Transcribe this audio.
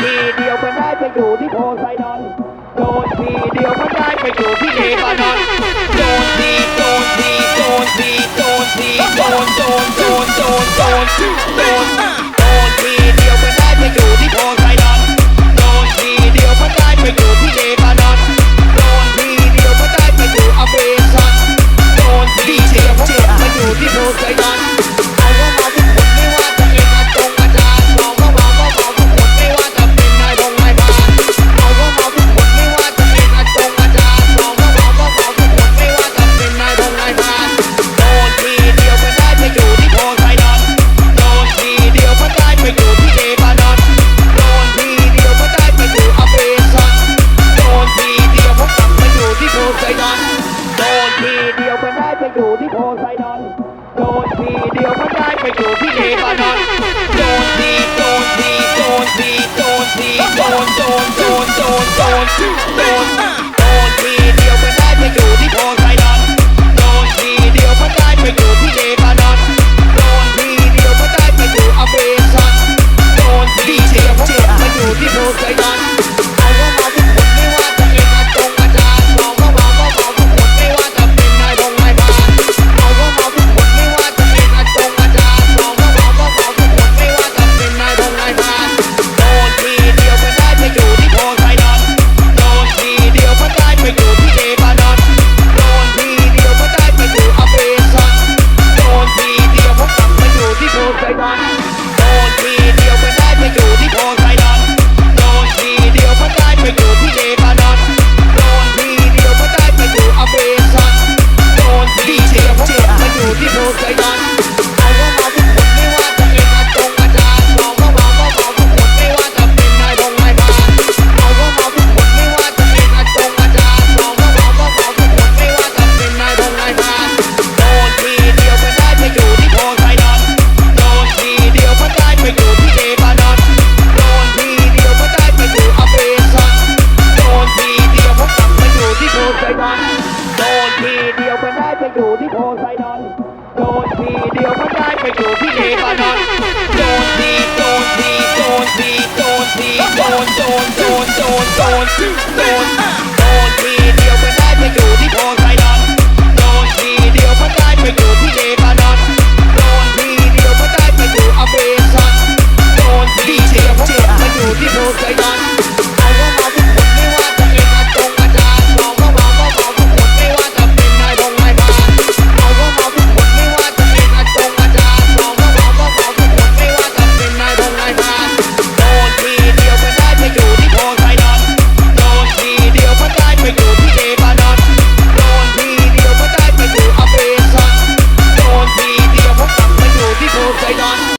ทีเดียวมันได้ไปอยู่ที่โพไซดอน โดนทีเดียวมันได้ไปอยู่ที่เลบานอนโดนทีโดนทีโดนทีโดนทีโดนโดนโดนโดนโดน นไฟนอนโดนทีเดียวก็ได้ไปอยู่ที่เลบานอนโดนทีโดนทีโดนทีโดนทีโดนโดนโดนโดนโดน Sài Gòn. ทีเดียวมันได้ไปอยู่ที่โพไซดอน โดนทีเดียวมันได้ไปอยู่ที่เลบานอนโดนทีโดนทีโดนทีโดนทีโดนโดนโดนโดนโดนโดน